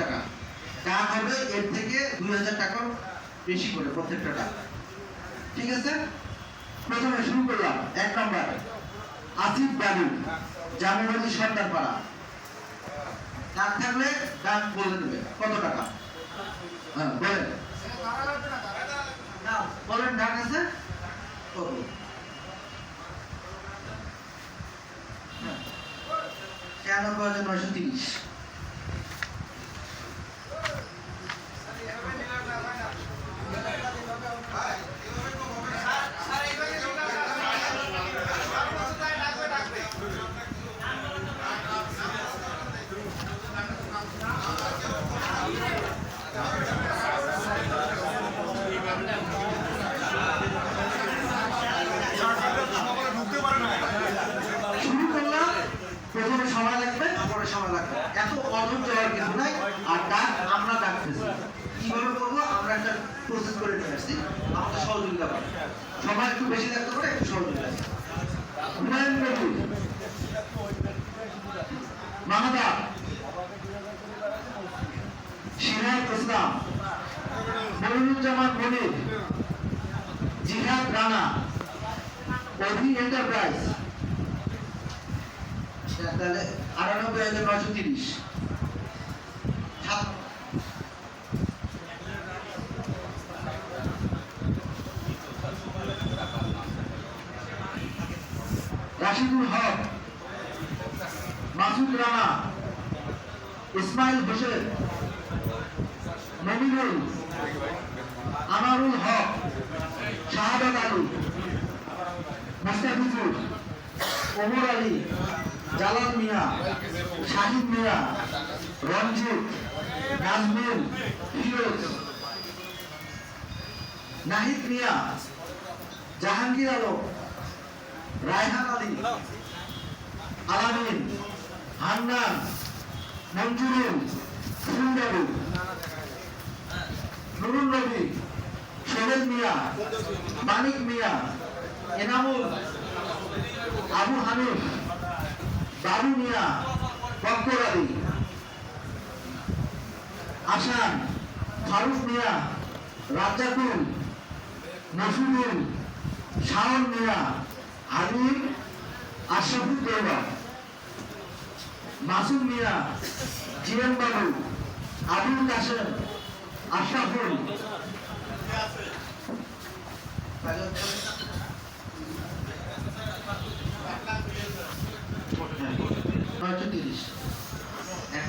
টাকা। ডাক হবে এর থেকে দুই হাজার টাকার বেশি করে প্রত্যেকটা ডাক ঠিক আছে? প্রথমে শুরু করলাম। এক নম্বর, আসিফ বাবু জামুবাড়ি সর্দার পাড়া ডাক থাকলে ডাক বলে দেবে। কত টাকা? হ্যাঁ বলেন। বলেন ডাক আছে? হ্যাঁ। ছিয়ানব্বই হাজার নয়শো তিরিশ শুরু করলাম প্রথমে সময় লাগবে পরে সময় লাগবে এত অধৈর্য হওয়ার কিছু নাই। আর ডাক, আমরা ডাকতেছি। কীভাবে করব? আমরা একটা প্রসেস করে নিয়ে আসছি। আমাদের সহযোগিতা করে সময় একটু বেশি লাগতে পারে, একটু সহযোগিতা হুমায়ুন মাহাদা সিরাজ ইসলাম মনিরুজ্জামান মনির জিহাদ রানা অভি এন্টারপ্রাইজ। তাহলে আটানব্বই হাজার নয়শো তিরিশ। রাশিদুল হক মাসুদ রানা ইসমাইল হোসেন। মমিনুল আনারুল হক শাহাদাত আলী মুস্তাফিজুর ওমর আলী জালাল মিয়া শাহিদ মিয়া রঞ্জিত নাজমিন ফিরোজ নাহিদ মিয়া জাহাঙ্গীর আলম রায়হান আলী আলামিন হান্নান মঞ্জুরুল ফুলবাবু নুরুল নবী সোহেল মিয়া, মানিক মিয়া, এনামুল, আবু হানিফ, বাবু মিয়া, বক্কর আলী, আসান, ফারুক মিয়া, রাজ্জাকুল মফিদুল শাওন মিয়া আলিম আশরাফুদ্দৌলা মাসুম মিয়া জিয়ান বাবু, আবুল কাসেম আশরাফুল নয়শো তিরিশ এক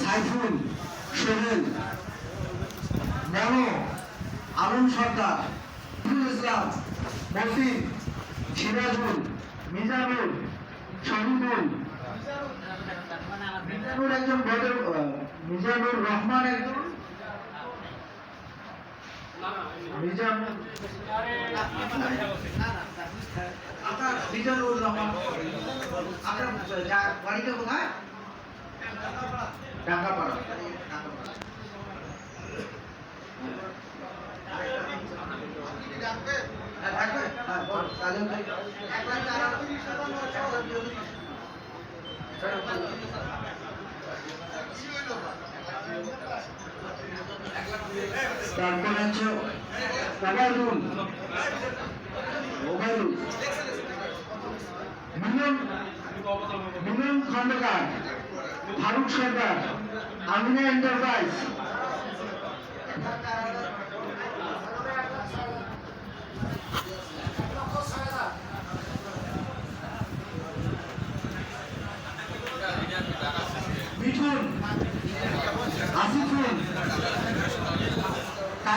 সাইফুল সোহেল ন্যানো আলম সর্দার ইসলাম মসিন সিরাজুল মিজানুল শহীদুল মিজানুর একজন। বড় মিজানুর রহমান। রহমান আপনার বাড়িটা কোথায়? ডাঙ্গাপাড়া ডাঙ্গাপাড়া তারপরে হচ্ছে ওবায়দুল ওবায়দুল মিলন মিলন খন্দকার ফারুক সর্দার আমিনা এন্টারপ্রাইজ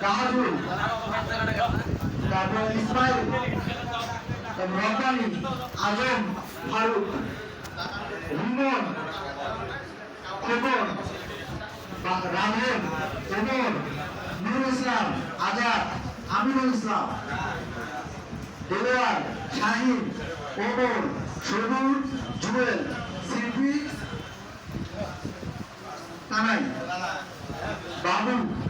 কাহাজুল, তারপর ইসমাইল রব্বানি, আজম, ফারুক, রিমন, খোকন, বা- ওমর, নুরুল ইসলাম, আজাদ, আমিনুল ইসলাম, দেলোয়ার, শাহিন, ওমর সবুর জুয়েল শিল্পী কানাই, বাবু